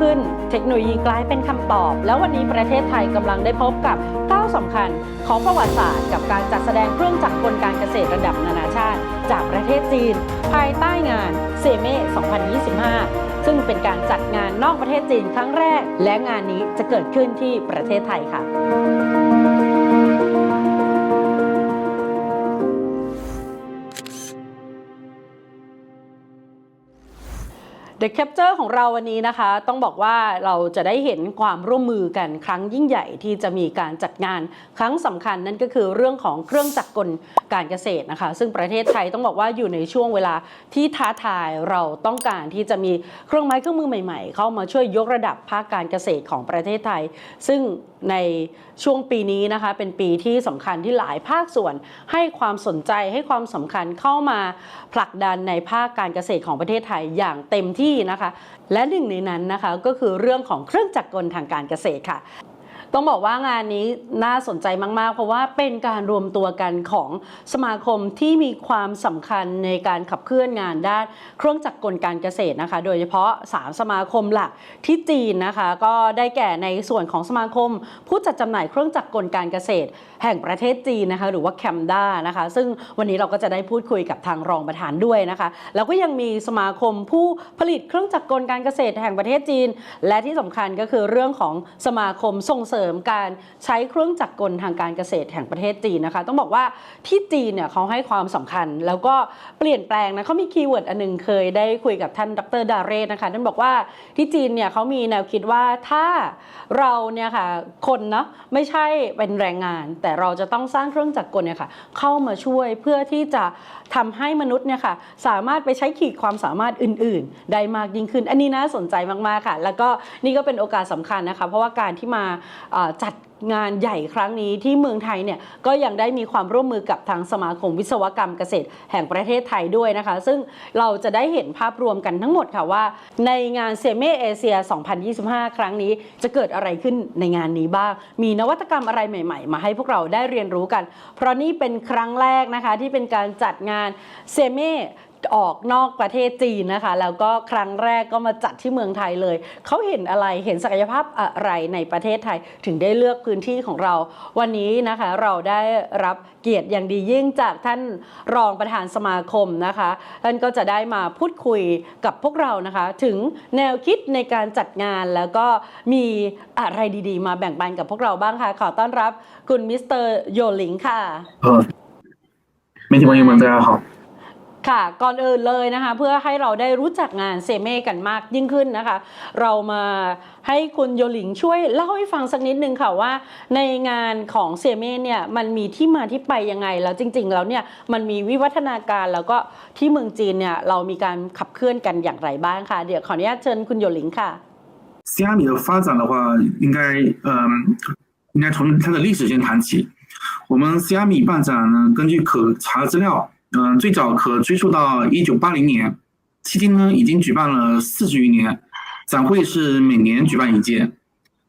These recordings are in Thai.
เร็วขึ้น เทคโนโลยีกลายเป็นคำตอบ แล้ววันนี้ประเทศไทยกำลังได้พบกับก้าวสำคัญของประวัติศาสตร์ กับการจัดแสดงเครื่องจักรกลการเกษตรระดับนานาชาติ จากประเทศจีน ภายใต้งานเซเม่2025 ซึ่งเป็นการจัดงานนอกประเทศจีนครั้งแรก และงานนี้จะเกิดขึ้นที่ประเทศไทยค่ะ The Capture ของเราวันนี้นะคะ ต้องบอกว่าเราจะได้เห็นความร่วมมือกันครั้งยิ่งใหญ่ที่จะมีการจัดงานครั้งสำคัญนั่นก็คือเรื่องของเครื่องจักรกลการเกษตรนะคะ ซึ่งประเทศไทยต้องบอกว่าอยู่ในช่วงเวลาที่ท้าทายเราต้องการที่จะมีเครื่องไม้เครื่องมือใหม่ ๆ เข้ามาช่วยยกระดับภาคการเกษตรของประเทศไทย ซึ่งในช่วงปีนี้นะคะเป็นปีที่สำคัญที่หลายภาคส่วน ให้ความสนใจให้ความสำคัญเข้ามาผลักดันในภาคการเกษตรของประเทศไทยอย่างเต็มที่นะคะ และหนึ่งในนั้นนะคะก็คือเรื่องของเครื่องจักรกลทางการเกษตรค่ะ ต้องบอกว่างานนี้น่าสนใจมากๆ เพราะว่าเป็นการรวมตัวกันของสมาคมที่มีความสำคัญในการขับเคลื่อนงานด้านเครื่องจักรกลการเกษตรนะคะ โดยเฉพาะ 3 สมาคมหลักที่จีนนะคะ ก็ได้แก่ในส่วนของสมาคม ผู้จัดจำหน่ายเครื่องจักรกลการเกษตร แห่งประเทศจีนนะคะ หรือว่าแคมด้านะคะ ซึ่งวันนี้เราก็จะได้พูดคุยกับทางรองประธานด้วยนะคะ แล้วก็ยังมีสมาคมผู้ผลิตเครื่องจักรกลการเกษตร แห่งประเทศจีน และที่สำคัญก็คือเรื่องของสมาคมส่งเสริมริมการใช้เครื่องจักรกลทางการเกษตรแห่งประเทศจีนนะคะ ต้องบอกว่าที่จีนเนี่ยเขาให้ความสำคัญ แล้วก็เปลี่ยนแปลงนะเขามีคีย์เวิร์ดอันหนึงเคยได้คุยกับท่านดรดาเรศนะคะท่านบอกว่าที่จีนเนี่ยเขามีแนวคิดว่าถ้าเราเนี่ยค่ะคนเนาะไม่ใช่เป็นแรงงาน แต่เราจะต้องสร้างเครื่องจักรกลเนี่ยค่ะเข้ามาช่วยเพื่อที่จะทำให้มนุษย์เนี่ยค่ะสามารถไปใช้ขีดความสามารถอื่น ๆ ได้มากยิ่งขึ้น อันนี้น่าสนใจมากๆค่ะ แล้วก็นี่ก็เป็นโอกาสสำคัญนะคะ เพราะว่าการที่มาจัดงานใหญ่ครั้งนี้ที่เมืองไทยเนี่ยก็ยังได้มีความร่วมมือกับทางสมาคมวิศวกรรมเกษตร แห่งประเทศไทยด้วยนะคะ ซึ่งเราจะได้เห็นภาพรวมกันทั้งหมดค่ะว่า ในงานเซเมเอเชีย 2025 ครั้งนี้จะเกิดอะไรขึ้นในงานนี้บ้าง มีนวัตกรรมอะไรใหม่ ๆ มาให้พวกเราได้เรียนรู้กัน เพราะนี่เป็นครั้งแรกนะคะที่เป็นการจัดงานเซเม ออกนอกประเทศจีนนะคะ แล้วก็ครั้งแรกก็มาจัดที่เมืองไทยเลย เขาเห็นอะไรเห็นศักยภาพอะไรในประเทศไทย ถึงได้เลือกพื้นที่ของเรา วันนี้นะคะเราได้รับเกียรติอย่างดียิ่งจากท่านรองประธานสมาคมนะคะท่านก็จะได้มาพูดคุยกับพวกเรานะคะ ถึงแนวคิดในการจัดงานแล้วก็มีอะไรดีๆ มาแบ่งปันกับพวกเราบ้างค่ะ ขอต้อนรับคุณมิสเตอร์โยหลิงค่ะ 呃，媒体朋友们，大家好。 ค่ะก่อนอื่นเลยนะคะ เพื่อให้เราได้รู้จักงานเซเม่กันมากยิ่งขึ้นนะคะ เรามาให้คุณโยหลิงช่วยเล่าให้ฟังสักนิดนึงค่ะว่า ในงานของเซเม่เนี่ยมันมีที่มาที่ไปยังไง แล้วจริง ๆ แล้วเนี่ยมันมีวิวัฒนาการแล้วก็ที่เมืองจีนเนี่ยเรามีการขับเคลื่อนกันอย่างไรบ้างค่ะ เดี๋ยวขออนุญาตเชิญคุณโยหลิงค่ะ 虾米的发展的话，应该嗯、应该从它的历史先谈起。我们虾米办展呢，根据可查资料， 嗯、最早可追溯到一九八零年，迄今呢已经举办了四十余年，展会是每年举办一届。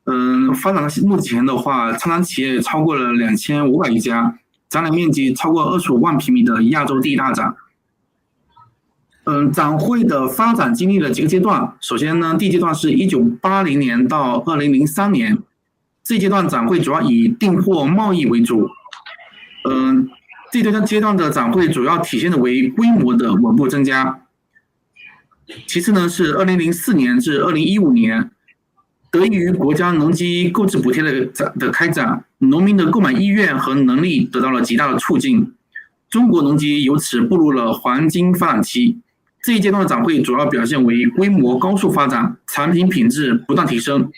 嗯、发展到目前的话，参展企业超过了两千五百余家，展览面积超过二十五万平米的亚洲第一大展。嗯，展会的发展经历了几个阶段。首先呢，第一阶段是一九八零年到二零零三年，这阶段展会主要以订货贸易为主。这一阶段阶段的展会主要体现的为规模的稳步增加。其次呢，是二零零四年至二零一五年，得益于国家农机购置补贴的展的开展，农民的购买意愿和能力得到了极大的促进，中国农机由此步入了黄金发展期。这一阶段的展会主要表现为规模高速发展，产品品质不断提升。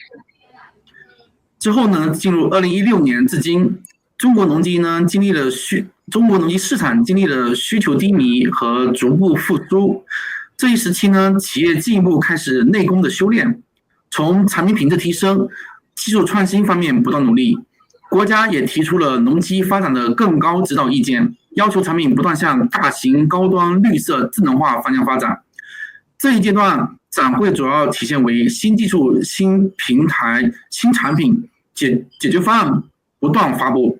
之后呢，进入二零一六年至今，中国农机呢经历了需中国农机市场经历了需求低迷和逐步复苏。这一时期呢，企业进一步开始内功的修炼，从产品品质提升、技术创新方面不断努力。国家也提出了农机发展的更高指导意见，要求产品不断向大型、高端、绿色、智能化方向发展。这一阶段展会主要体现为新技术、新平台、新产品解解决方案不断发布，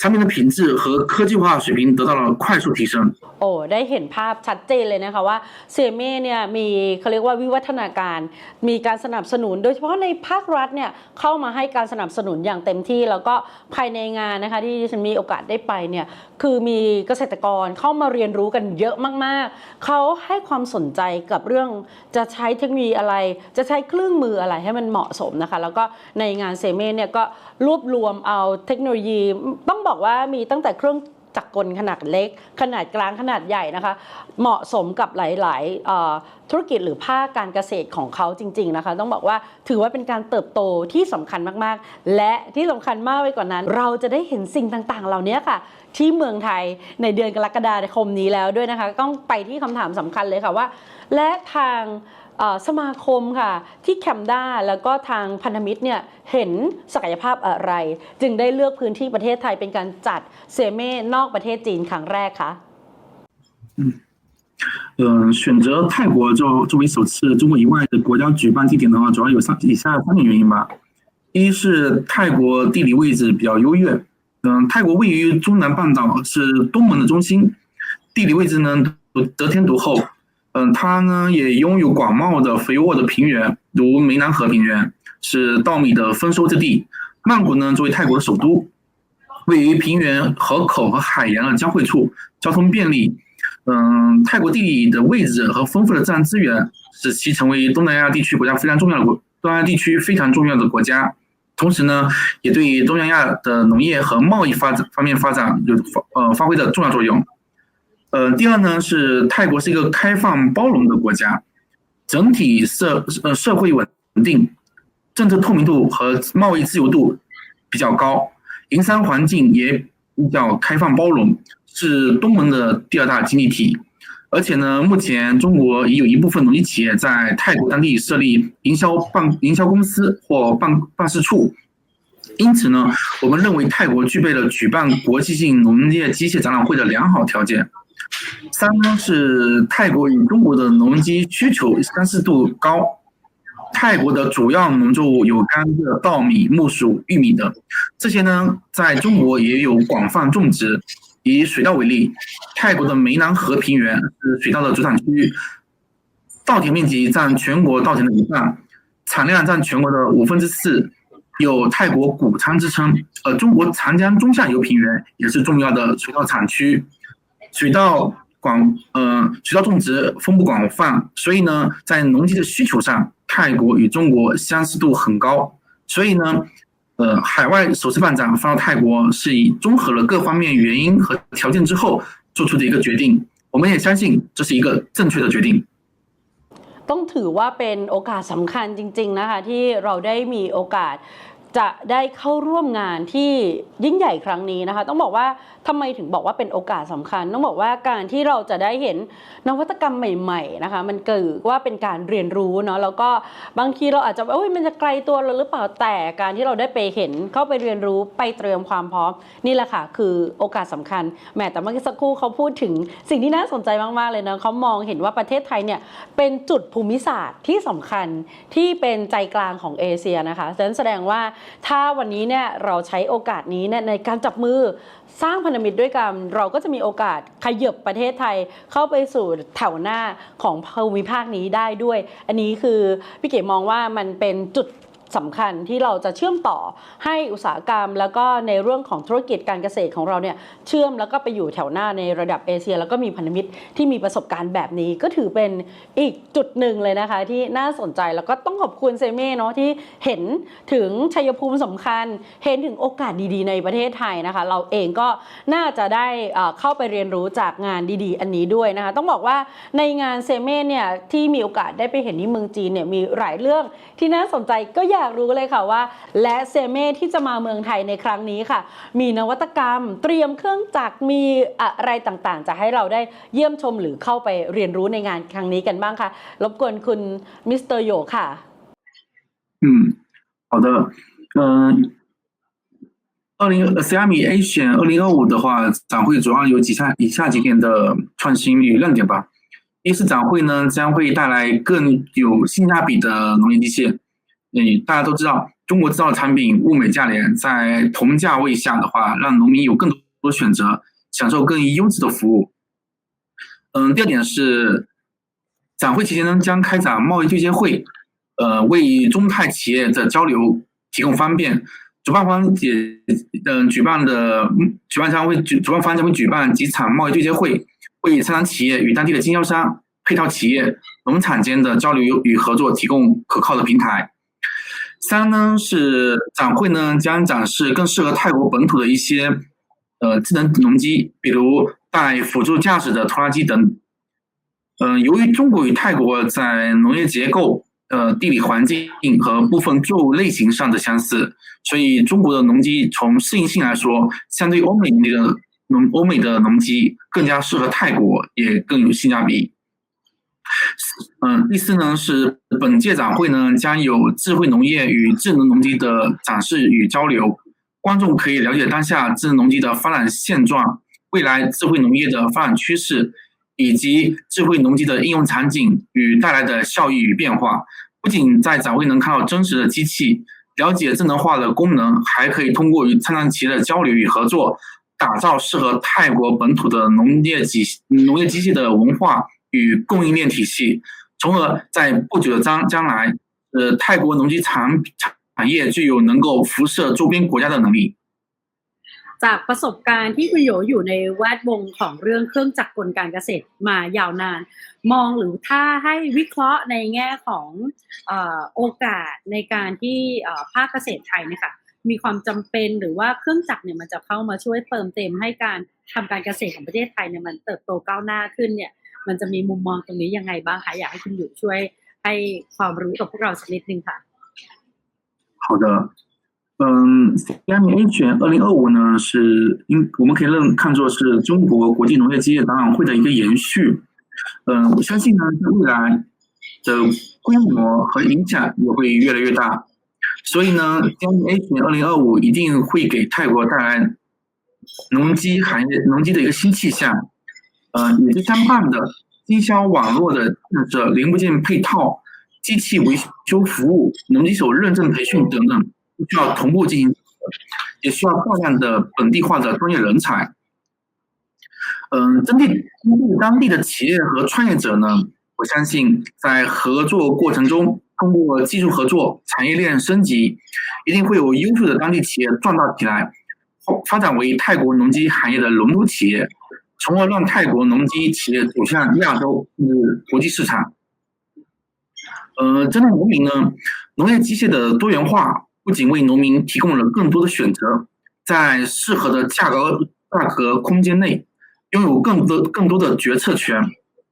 产品的品质和科技化水平得到了快速提升。 โอ้ได้เห็นภาพชัดเจนเลยนะคะว่าเซเม่เนี่ยมีเขาเรียกว่าวิวัฒนาการ มีการสนับสนุน โดยเฉพาะในภาครัฐเนี่ยเข้ามาให้การสนับสนุนอย่างเต็มที่ แล้วก็ภายในงานนะคะที่ดิฉันมีโอกาสได้ไปเนี่ยคือมีเกษตรกรเข้ามาเรียนรู้กันเยอะมากๆ เขาให้ความสนใจกับเรื่องจะใช้เทคโนโลยีอะไร จะใช้เครื่องมืออะไรให้มันเหมาะสมนะคะ แล้วก็ในงานเซเม่เนี่ยก็รวบรวมเอาเทคโนโลยี ต้อง บอกว่ามีตั้งแต่เครื่องจักรกลขนาดเล็ก ขนาดกลางขนาดใหญ่นะคะ เหมาะสมกับหลายๆธุรกิจหรือภาคการเกษตรของเขาจริง ๆนะคะ ต้องบอกว่าถือว่าเป็นการเติบโตที่สำคัญมากๆ และที่สำคัญมากไปกว่านั้น เราจะได้เห็นสิ่งต่างๆ เหล่านี้ค่ะ ที่เมืองไทยในเดือนกรกฎาคมนี้แล้วด้วยนะคะ ต้องไปที่คำถามสำคัญเลยค่ะว่า และทาง สมาคมค่ะ ที่แคมด้าแล้วก็ทางพันธมิตรเนี่ยเห็นศักยภาพอะไร จึงได้เลือกพื้นที่ประเทศไทยเป็นการจัดเซเม่นอกประเทศจีนครั้งแรกคะ 呃，选择泰国作作为首次中国以外的国家举办地点的话，主要有上以下三点原因吧。一是泰国地理位置比较优越，嗯、泰国位于中南半岛，是东盟的中心，地理位置呢得得天独厚。 嗯、它呢也拥有广袤的肥沃的平原，如湄南河平原，是稻米的丰收之地。曼谷呢作为泰国的首都，位于平原、河口和海洋的交汇处，交通便利。嗯，泰国地理的位置和丰富的自然资源，使其成为东南亚地区国家非常重要的国，东南亚地区非常重要的国家。同时呢，也对东南亚的农业和贸易发展方面发展有发呃发挥着重要作用。呃，第二呢是泰国是一个开放包容的国家，整体社呃社会稳定，政策透明度和贸易自由度比较高，营商环境也比较开放包容，是东盟的第二大经济体。而且呢，目前中国已有一部分农业企业在泰国当地设立营销办营销公司或办办事处。因此呢，我们认为泰国具备了举办国际性农业机械展览会的良好条件。三呢是泰国与中国的农机需求相似度高，泰国的主要农作物有甘蔗、稻米、木薯、玉米等，这些呢在中国也有广泛种植。以水稻为例，泰国的湄南河平原是水稻的主产区，稻田面积占全国稻田的一半，产量占全国的五分之四，有泰国谷仓之称。呃，中国长江中下游平原也是重要的水稻产区，水稻广呃水稻种植分布广泛，所以呢，在农机的需求上，泰国与中国相似度很高。所以呢，呃，海外首次办展放到泰国是以综合了各方面原因和条件之后做出的一个决定。我们也相信这是一个正确的决定。 ต้องถือว่าเป็นโอกาสสำคัญจริง ๆ นะคะ ที่เราได้มีโอกาส จะได้เข้าร่วมงานที่ยิ่งใหญ่ครั้งนี้นะคะ ต้องบอกว่าทำไมถึงบอกว่าเป็นโอกาสสำคัญ ต้องบอกว่าการที่เราจะได้เห็นนวัตกรรมใหม่ ๆนะคะ มันเกิดว่าเป็นการเรียนรู้เนาะแล้วก็บางทีเราอาจจะว่าโอ้ยมันจะไกลตัวเราหรือเปล่าแต่การที่เราได้ไปเห็นเข้าไปเรียนรู้ไปเตรียมความพร้อมนี่แหละค่ะคือโอกาสสำคัญแหมแต่เมื่อสักครู่เขาพูดถึงสิ่งที่น่าสนใจมากๆเลยนะเขามองเห็นว่าประเทศไทยเนี่ยเป็นจุดภูมิศาสตร์ที่สำคัญที่เป็นใจกลางของเอเชียนะคะฉะนั้นแสดงว่าถ้าวันนี้เนี่ยเราใช้โอกาสนี้เนี่ยในการจับมือสร้างพันธมิตรด้วยกัน เราก็จะมีโอกาสขยับประเทศไทยเข้าไปสู่แถวหน้าของภูมิภาคนี้ได้ด้วย อันนี้คือพี่เก๋มองว่ามันเป็นจุด สำคัญที่เราจะเชื่อมต่อให้อุตสาหกรรม แล้วก็ในเรื่องของธุรกิจการเกษตรของเราเนี่ยเชื่อมแล้วก็ไปอยู่แถวหน้าในระดับเอเชีย แล้วก็มีพันธมิตรที่มีประสบการณ์แบบนี้ ก็ถือเป็นอีกจุดหนึ่งเลยนะคะ ที่น่าสนใจแล้วก็ต้องขอบคุณเซเม่เนาะที่เห็นถึงชัยภูมิสำคัญ เห็นถึงโอกาสดีๆ ในประเทศไทยนะคะ เราเองก็น่าจะได้เอ่อเข้าไปเรียนรู้จากงานดีๆ อันนี้ด้วยนะคะ ต้องบอกว่าในงานเซเม่เนี่ยที่มีโอกาสได้ไปเห็นที่เมืองจีนเนี่ยมีหลายเรื่องที่น่าสนใจก็อยรู้เลยค่ะว่า และเซเม่ที่จะมาเมืองไทยในครั้งนี้ค่ะ มีนวัตกรรม เตรียมเครื่องจักรมีอะไรต่างๆ จะให้เราได้เยี่ยมชมหรือเข้าไปเรียนรู้ในงานครั้งนี้กันบ้างค่ะ รบกวนคุณมิสเตอร์โยค่ะ 嗯，好的，嗯、二零 CME A 选二零二五的话，展会主要有几下以下几点的创新与亮点吧。一是展会呢将会带来更有性价比的农业机械， 嗯，大家都知道，中国制造产品物美价廉，在同价位下的话，让农民有更多选择，享受更优质的服务。嗯，第二点是，展会期间呢将开展贸易对接会，呃，为中泰企业的交流提供方便。主办方也，嗯，举办的嗯举办方会举主办方将会举办几场贸易对接会，为参展企业与当地的经销商、配套企业、农产间的交流与合作提供可靠的平台。三呢是展会呢将展示更适合泰国本土的一些呃智能农机，比如带辅助驾驶的拖拉机等。嗯、由于中国与泰国在农业结构、呃地理环境和部分作物类型上的相似，所以中国的农机从适应性来说，相对欧美那个农欧美的农机更加适合泰国，也更有性价比。嗯，第四呢是本届展会呢将有智慧农业与智能农机的展示与交流，观众可以了解当下智能农机的发展现状，未来智慧农业的发展趋势，以及智慧农机的应用场景与带来的效益与变化。不仅在展会能看到真实的机器，了解智能化的功能，还可以通过与参展企业的交流与合作，打造适合泰国本土的农业机农业机械的文化与供应链体系，从而在不久的将将来，呃，泰国农机产产业具有能够辐射周边国家的能力。 จากประสบการณ์ที่คุณโยอยู่ในแวดวงของเรื่องเครื่องจักรกลการเกษตรมายาวนาน มองหรือถ้าให้วิเคราะห์ในแง่ของเออโอกาสในการที่เอ่อภาคเกษตรไทยเนี่ยค่ะมีความจำเป็นหรือว่าเครื่องจักรเนี่ยมันจะเข้ามาช่วยเติมเต็มให้การทำการเกษตรของประเทศไทยเนี่ยมันเติบโตก้าวหน้าขึ้นเนี่ย มันจะมีมุมมองตรงนี้ยังไงบ้างคะอยากให้คุณอยู่ช่วยให้ความรู้กับพวกเราสักนิดนึงค่ะ 好的，嗯，CMA 选二零二五呢是应我们可以认看作是中国国际农业机械展览会的一个延续。嗯，我相信呢，在未来的规模和影响也会越来越大。所以呢，CMA 选二零二五一定会给泰国带来农机行业农机的一个新气象。 呃，也是相伴的经销网络的建设、零部件配套、机器维修服务、农机手认证培训等等，都需要同步进行，也需要大量的本地化的专业人才。嗯，针对针对当地的企业和创业者呢，我相信在合作过程中，通过技术合作、产业链升级，一定会有优秀的当地企业壮大起来，发展为泰国农机行业的龙头企业。从而让泰国农机企业走向亚洲甚至国际市场。呃，针对农民呢，农业机械的多元化不仅为农民提供了更多的选择，在适合的价格价格空间内，拥有更多更多的决策权，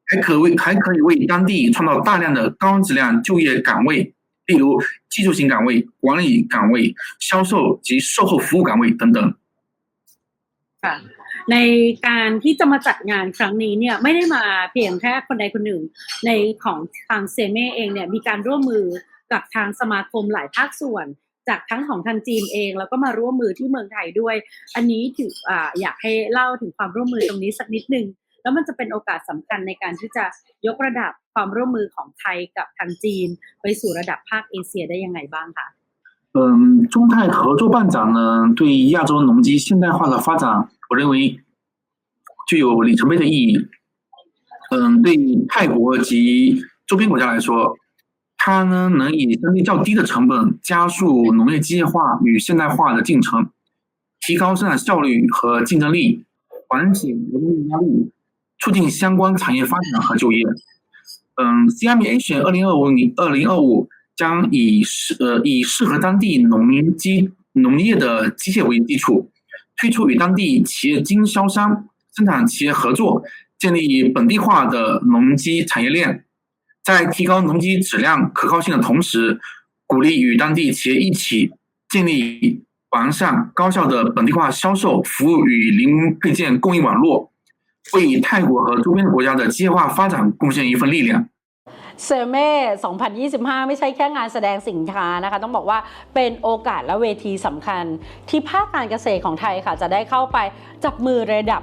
还可为还可以为当地创造大量的高质量就业岗位，例如技术型岗位、管理岗位、销售及售后服务岗位等等。ค่ะ ในการที่จะมาจัดงานครั้งนี้เนี่ยไม่ได้มาเพียงแค่คนใดคนหนึ่ง ในของทางเซเมเองเนี่ยมีการร่วมมือกับทางสมาคมหลายภาคส่วน จากทั้งของทางจีนเอง แล้วก็มาร่วมมือที่เมืองไทยด้วย อันนี้ถืออ่าอยากให้เล่าถึงความร่วมมือตรงนี้สักนิดนึงแล้วมันจะเป็นโอกาสสำคัญในการที่จะยกระดับความร่วมมือของไทยกับทางจีน ไปสู่ระดับภาคเอเชียได้ยังไงบ้างคะ 嗯，中泰合作办展呢，对亚洲农机现代化的发展，我认为具有里程碑的意义。嗯，对泰国及周边国家来说，它呢能以相对较低的成本加速农业机械化与现代化的进程，提高生产效率和竞争力，缓解劳动力压力，促进相关产业发展和就业。嗯，CMA 选二零二五年二零二五将以适呃以适合当地农机农业的机械为基础，推出与当地企业经销商、生产企业合作，建立本地化的农机产业链，在提高农机质量可靠性的同时，鼓励与当地企业一起建立完善高效的本地化销售服务与零配件供应网络，为泰国和周边国家的机械化发展贡献一份力量。 เซเม่2025 ไม่ใช่แค่งานแสดงสินค้านะคะ ต้องบอกว่าเป็นโอกาสและเวทีสำคัญ ที่ภาคการเกษตรของไทยค่ะ จะได้เข้าไปจับมือระดับ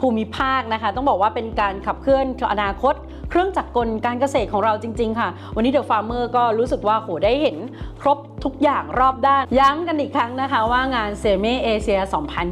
ภูมิภาคนะคะ ต้องบอกว่าเป็นการขับเคลื่อนอนาคต เครื่องจักรกลการเกษตรของเราจริง ๆ ค่ะ วันนี้เดอะฟาร์มเมอร์ก็รู้สึกว่าโหได้เห็นครบทุกอย่างรอบด้าน ย้ำกันอีกครั้งนะคะว่างานเซเมเอเชีย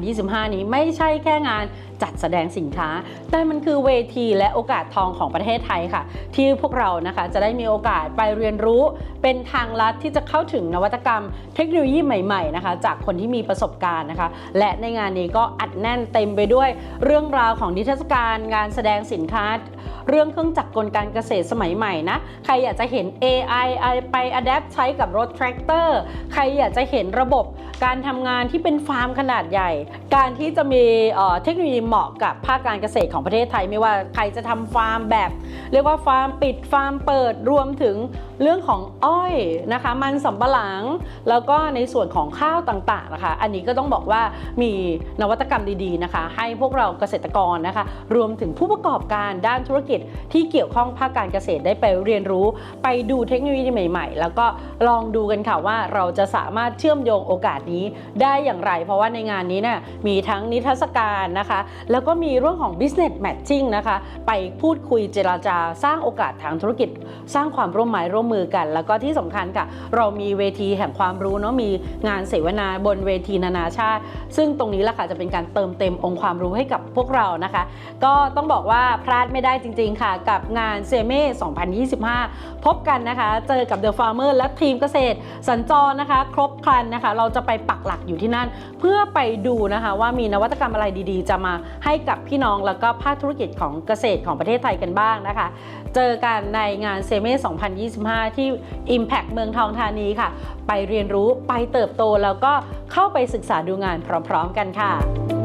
2025 นี้ไม่ใช่แค่งาน จัดแสดงสินค้า แต่มันคือเวทีและโอกาสทองของประเทศไทยค่ะ ที่พวกเรานะคะจะได้มีโอกาสไปเรียนรู้ เป็นทางลัดที่จะเข้าถึงนวัตกรรม เทคโนโลยีใหม่ๆนะคะจากคนที่มีประสบการณ์นะคะ และในงานนี้ก็อัดแน่นเต็มไปด้วย เรื่องราวของนิทรรศการงานแสดงสินค้า เรื่องเครื่องจักรกลการเกษตรสมัยใหม่นะใครอยากจะเห็น AI ไป adapt ใช้กับรถแทรกเตอร์ใครอยากจะเห็นระบบการทำงานที่เป็นฟาร์มขนาดใหญ่ การที่จะมีเทคโนโลยีเหมาะกับภาคการเกษตรของประเทศไทย ไม่ว่าใครจะทำฟาร์มแบบ เรียกว่าฟาร์มปิดฟาร์มเปิดรวมถึง เรื่องของอ้อยนะคะ มันสำปะหลัง แล้วก็ในส่วนของข้าวต่างๆนะคะ อันนี้ก็ต้องบอกว่ามีนวัตกรรมดีๆนะคะ ให้พวกเราเกษตรกรนะคะ รวมถึงผู้ประกอบการด้านธุรกิจที่เกี่ยวข้องภาคการเกษตรได้ไปเรียนรู้ ไปดูเทคโนโลยีใหม่ ๆ แล้วก็ลองดูกันค่ะว่าเราจะสามารถเชื่อมโยงโอกาสนี้ได้อย่างไร เพราะว่าในงานนี้เนี่ยมีทั้งนิทรรศการนะคะ แล้วก็มีเรื่องของ business matching นะคะ ไปพูดคุยเจราจาสร้างโอกาสทางธุรกิจ สร้างความร่วมไม้ร่วมมือกัน แล้วก็ที่สำคัญค่ะ เรามีเวทีแห่งความรู้เนาะมีงานเสวนาบนเวทีนานาชาติ ซึ่งตรงนี้แหละค่ะจะเป็นการเติมเต็มองค์ความรู้ให้กับพวกเรานะคะ ก็ต้องบอกว่าพลาดไม่ได้จริง ๆ ค่ะ กับงานเซเม่2025 พบกันนะคะ เจอกับ The Farmer และทีมเกษตร สัญจรนะคะ ครบครันนะคะ เราจะไปปักหลักอยู่ที่นั่น เพื่อไปดูนะคะว่ามีนวัตกรรมอะไรดีๆ จะมาให้กับพี่น้องแล้วก็ภาคธุรกิจของเกษตรของประเทศไทยกันบ้างนะคะ เจอกันในงานเซเม่2025ที่ Impact เมืองทองธานีค่ะ ไปเรียนรู้ไปเติบโตแล้วก็เข้าไปศึกษาดูงานพร้อม ๆ กันค่ะ